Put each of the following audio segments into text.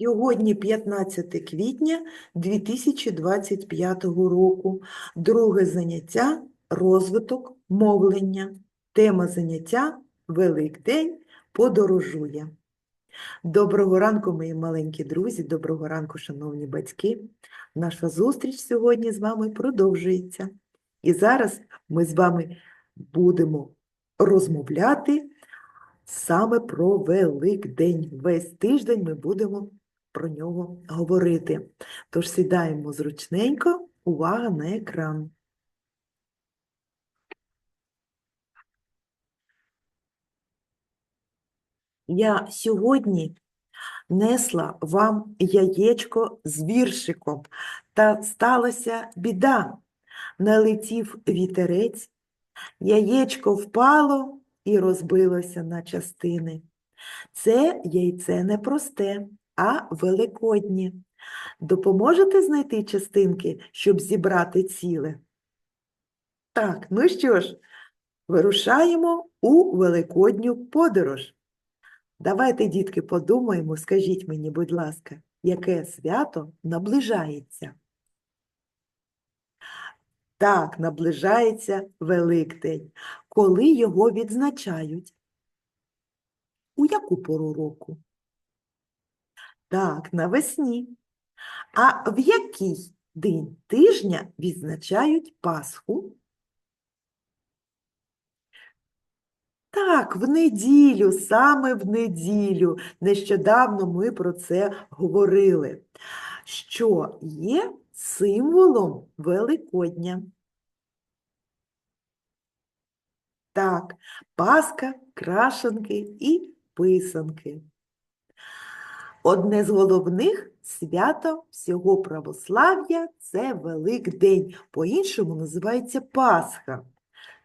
Сьогодні 15 квітня 2025 року. Друге заняття розвиток мовлення. Тема заняття Великдень подорожує. Доброго ранку, мої маленькі друзі, доброго ранку, шановні батьки. Наша зустріч сьогодні з вами продовжується. І зараз ми з вами будемо розмовляти саме про Великдень. Весь тиждень ми будемо про нього говорити. Тож сідаємо зручненько, увага на екран. Я сьогодні несла вам яєчко з віршиком, та сталася біда. Налетів вітерець, яєчко впало і розбилося на частини. Це яйце не просте, а великоднє. Допоможете знайти частинки, щоб зібрати ціле? Так, ну що ж, вирушаємо у великодню подорож. Давайте, дітки, подумаємо, скажіть мені, будь ласка, яке свято наближається? Так, наближається Великдень. Коли його відзначають? У яку пору року? Так, навесні. А в який день тижня відзначають Пасху? Так, в неділю, саме в неділю. Нещодавно ми про це говорили, що є символом Великодня. Так, Пасха, крашенки і писанки. Одне з головних свято всього православ'я це Великдень, по-іншому називається Пасха.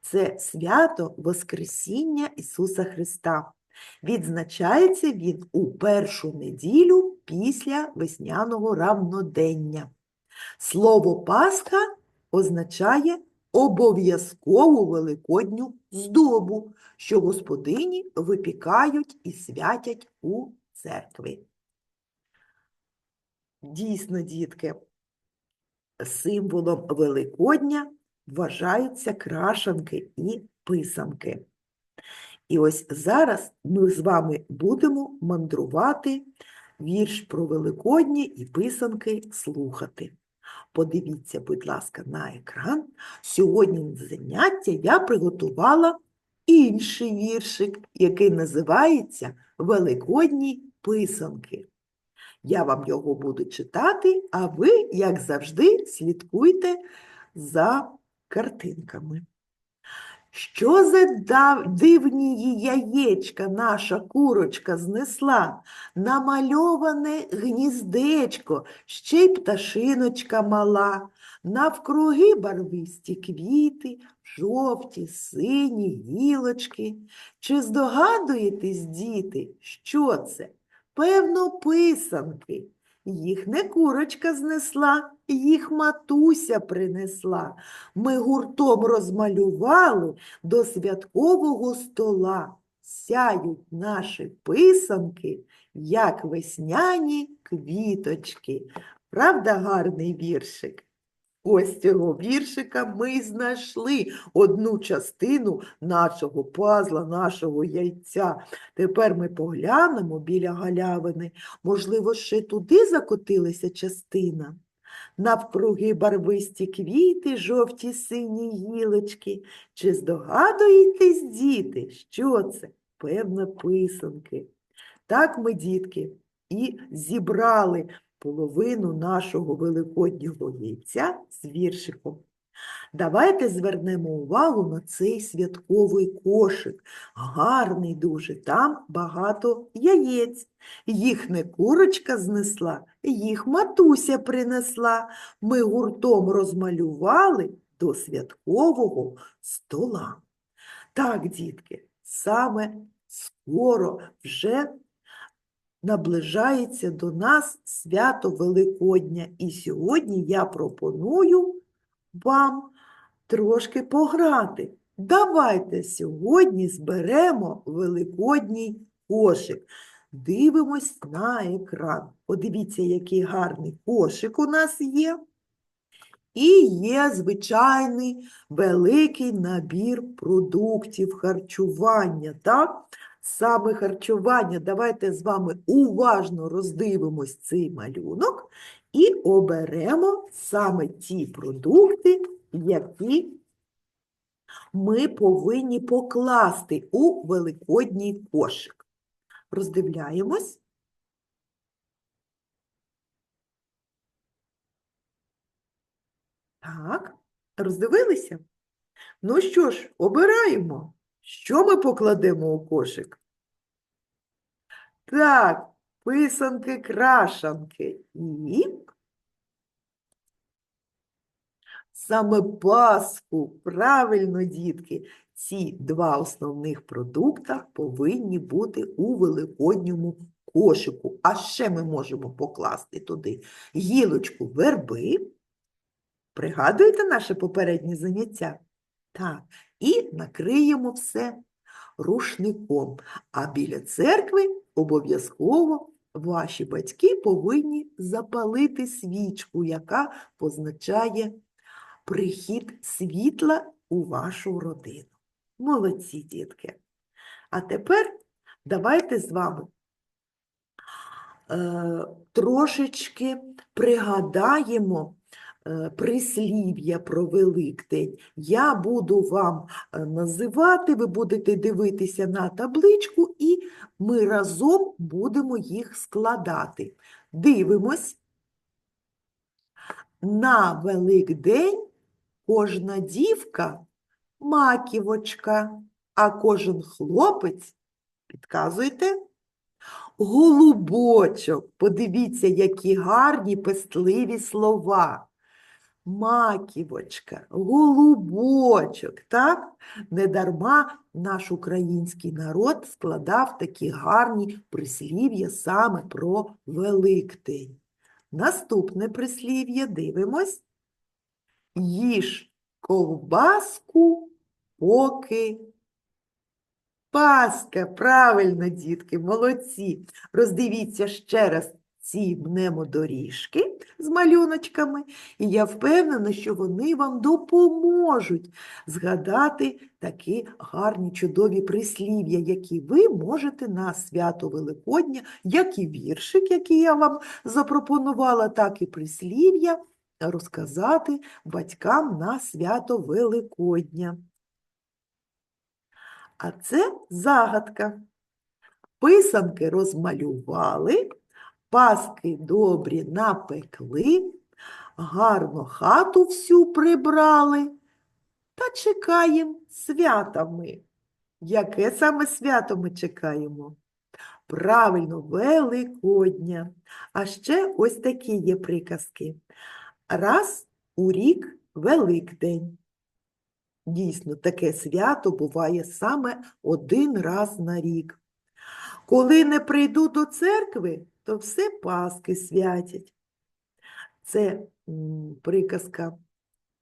Це свято Воскресіння Ісуса Христа. Відзначається він у першу неділю після весняного равнодення. Слово Пасха означає обов'язкову великодню здобу, що господині випікають і святять у церкві. Дійсно, дітки, символом Великодня вважаються крашанки і писанки. І ось зараз ми з вами будемо мандрувати вірш про Великодні і писанки слухати. Подивіться, будь ласка, на екран. Сьогодні на заняття я приготувала інший віршик, який називається Великодні писанки. Я вам його буду читати, а ви, як завжди, слідкуйте за картинками. Що за дивні яєчка наша курочка знесла, намальоване гніздечко, ще й пташиночка мала, навкруги барвисті квіти, жовті, сині гілочки. Чи здогадуєтесь, діти, що це? Певно, писанки. Їх не курочка знесла, їх матуся принесла. Ми гуртом розмалювали до святкового стола. Сяють наші писанки, як весняні квіточки. Правда, гарний віршик? Ось цього віршика ми знайшли одну частину нашого пазла, нашого яйця. Тепер ми поглянемо біля галявини. Можливо, ще туди закотилася частина. Навкруги барвисті квіти, жовті сині гілочки. Чи здогадуєтесь, діти, що це? Певно, писанки. Так ми, дітки, і зібрали половину нашого великоднього яйця з віршиком. Давайте звернемо увагу на цей святковий кошик. Гарний дуже, там багато яєць. Їх не курочка знесла, їх матуся принесла. Ми гуртом розмалювали до святкового стола. Так, дітки, саме скоро вже наближається до нас свято Великодня. І сьогодні я пропоную вам трошки пограти. Давайте сьогодні зберемо великодній кошик. Дивимось на екран. Подивіться, який гарний кошик у нас є. І є звичайний великий набір продуктів харчування. Так? Саме харчування. Давайте з вами уважно роздивимось цей малюнок і оберемо саме ті продукти, які ми повинні покласти у великодній кошик. Роздивляємось. Так, роздивилися? Ну що ж, обираємо. Що ми покладемо у кошик? Так, писанки-крашанки і саме паску. Правильно, дітки, ці два основних продукта повинні бути у великодньому кошику. А ще ми можемо покласти туди гілочку верби. Пригадуєте наше попереднє заняття? Так, і накриємо все рушником. А біля церкви обов'язково ваші батьки повинні запалити свічку, яка позначає прихід світла у вашу родину. Молодці, дітки. А тепер давайте з вами е, трошечки пригадаємо прислів'я про Великдень. Я буду вам е, називати, ви будете дивитися на табличку, і ми разом будемо їх складати. Дивимось. На Великдень кожна дівка маківочка, а кожен хлопець, підказуйте, голубочок. Подивіться, які гарні пестливі слова. Маківочка, голубочок, так? Недарма наш український народ складав такі гарні прислів'я саме про Великдень. Наступне прислів'я дивимось. Їж ковбаску, поки паска. Правильно, дітки, молодці. Роздивіться ще раз ці мнемодоріжки з малюночками, і я впевнена, що вони вам допоможуть згадати такі гарні чудові прислів'я, які ви можете на свято Великодня, як і віршик, який я вам запропонувала, так і прислів'я розказати батькам на свято Великодня. А це загадка. Писанки розмалювали, паски добрі напекли, гарно хату всю прибрали та чекаємо свята ми. Яке саме свято ми чекаємо? Правильно, Великодня. А ще ось такі є приказки. Раз у рік Великдень. Дійсно, таке свято буває саме один раз на рік. Коли не прийду до церкви, то все Паски святять. Це приказка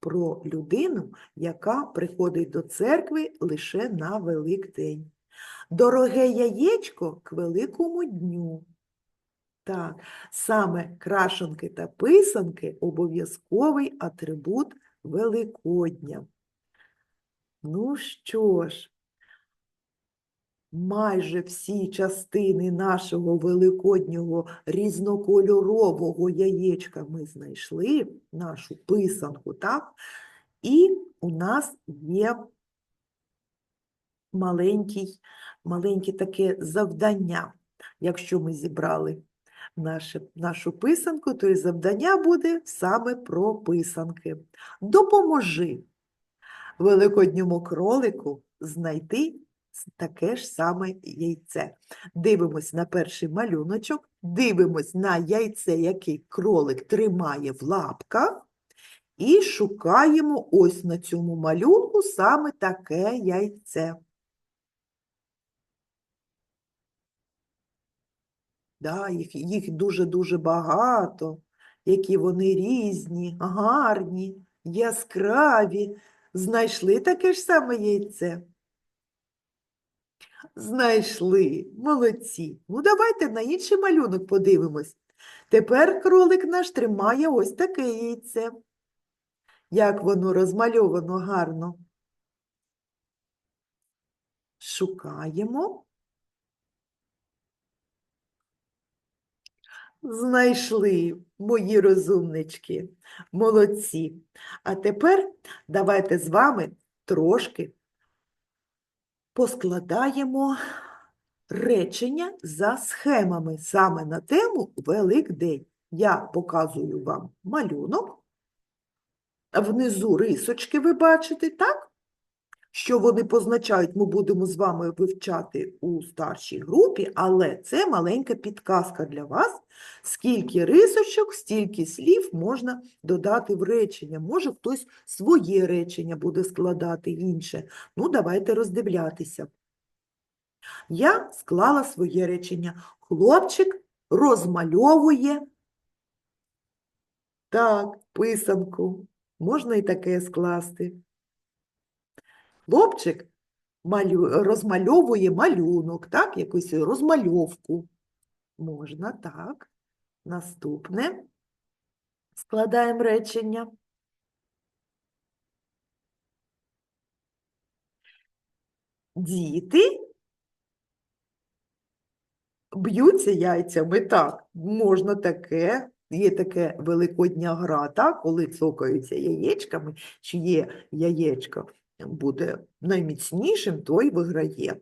про людину, яка приходить до церкви лише на Великдень. Дороге яєчко к великому дню. Так, саме крашенки та писанки – обов'язковий атрибут Великодня. Ну що ж, майже всі частини нашого великоднього різнокольорового яєчка ми знайшли, нашу писанку, так? І у нас є маленький, маленьке таке завдання. Якщо ми зібрали наше, нашу писанку, то і завдання буде саме про писанки. Допоможи великодньому кролику знайти таке ж саме яйце. Дивимось на перший малюночок, дивимось на яйце, який кролик тримає в лапках, і шукаємо ось на цьому малюнку саме таке яйце. Да, їх, їх дуже-дуже багато, які вони різні, гарні, яскраві. Знайшли таке ж саме яйце? Знайшли, молодці. Ну, давайте на інший малюнок подивимось. Тепер кролик наш тримає ось таке яйце. Як воно розмальовано гарно. Шукаємо. Знайшли, мої розумнички, молодці. А тепер давайте з вами трошки поскладаємо речення за схемами саме на тему Великдень. Я показую вам малюнок. Внизу рисочки ви бачите, так? Що вони позначають, ми будемо з вами вивчати у старшій групі, але це маленька підказка для вас. Скільки рисочок, стільки слів можна додати в речення. Може, хтось своє речення буде складати інше. Ну, давайте роздивлятися. Я склала своє речення. Хлопчик розмальовує так, писанку. Можна і таке скласти. Хлопчик малю... розмальовує малюнок, так, якусь розмальовку. Можна, так. Наступне. Складаємо речення. Діти б'ються яйцями, так, можна таке. Є таке великодня гра, так, коли цокаються яєчками, чиє яєчко буде найміцнішим, той виграє.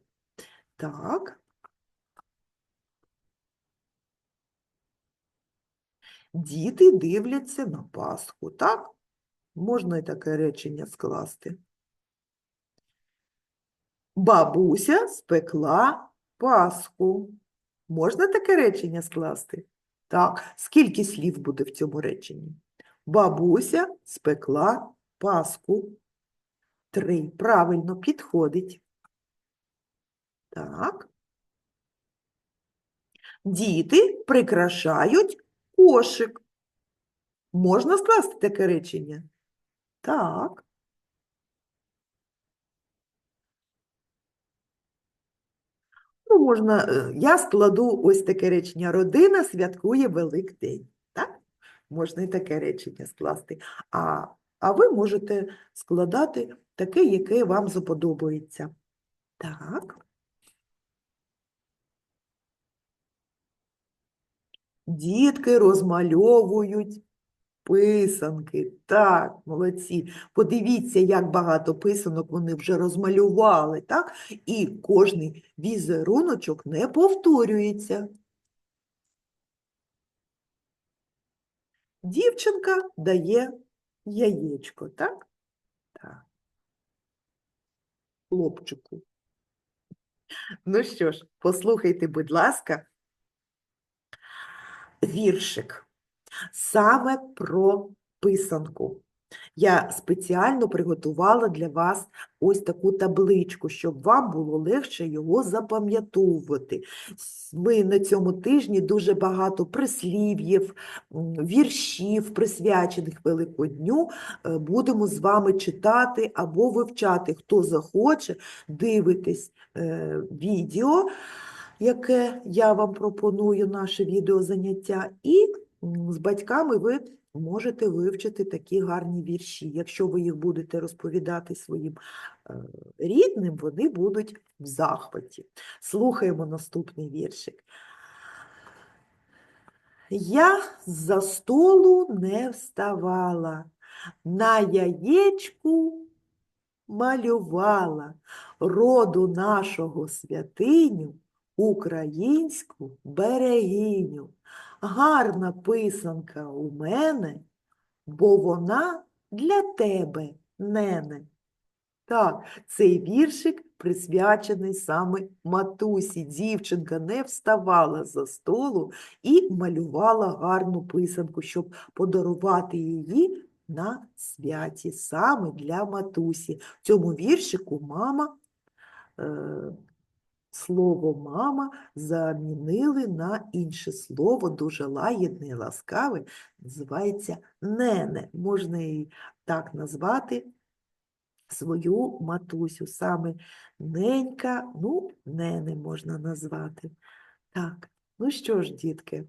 Так. Діти дивляться на Пасху, так? Можна і таке речення скласти. Бабуся спекла Пасху. Можна таке речення скласти? Так, скільки слів буде в цьому реченні? Бабуся спекла Пасху. Три. Правильно підходить. Так. Діти прикрашають кошик. Можна скласти таке речення? Так. Ну, можна, е, я складу ось таке речення. Родина святкує Великдень. Так? Можна і таке речення скласти. А, а ви можете складати таке, яке вам заподобається. Так. Дітки розмальовують писанки. Так, молодці. Подивіться, як багато писанок вони вже розмалювали, так? І кожний візеруночок не повторюється. Дівчинка дає яєчко? Так. Хлопчику. Ну що ж, послухайте, будь ласка, віршик саме про писанку. Я спеціально приготувала для вас ось таку табличку, щоб вам було легше його запам'ятовувати. Ми на цьому тижні дуже багато прислів'їв, віршів, присвячених Великодню, е, будемо з вами читати або вивчати. Хто захоче, дивитесь е, відео, яке я вам пропоную, наше відеозаняття, і з батьками ви можете вивчити такі гарні вірші. Якщо ви їх будете розповідати своїм е, рідним, вони будуть в захваті. Слухаємо наступний віршик. Я за столу не вставала, на яєчку малювала роду нашого святиню, українську берегиню. Гарна писанка у мене, бо вона для тебе, нене. Так, цей віршик присвячений саме матусі. Дівчинка не вставала за столу і малювала гарну писанку, щоб подарувати її на святі, саме для матусі. В цьому віршику мама, е, слово мама замінили на інше слово, дуже лагідне ласкаве, називається нене. Можна її так назвати свою матусю, саме ненька, ну, нене можна назвати. Так, ну що ж, дітки,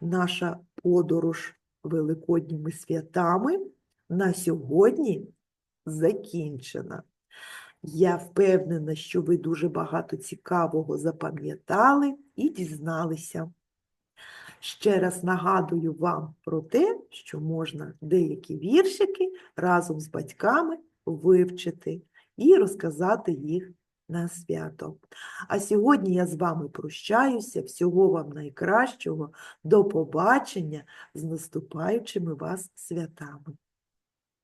наша подорож великодніми святами на сьогодні закінчена. Я впевнена, що ви дуже багато цікавого запам'ятали і дізналися. Ще раз нагадую вам про те, що можна деякі віршики разом з батьками вивчити і розказати їх на свято. А сьогодні я з вами прощаюся. Всього вам найкращого. До побачення з наступаючими вас святами.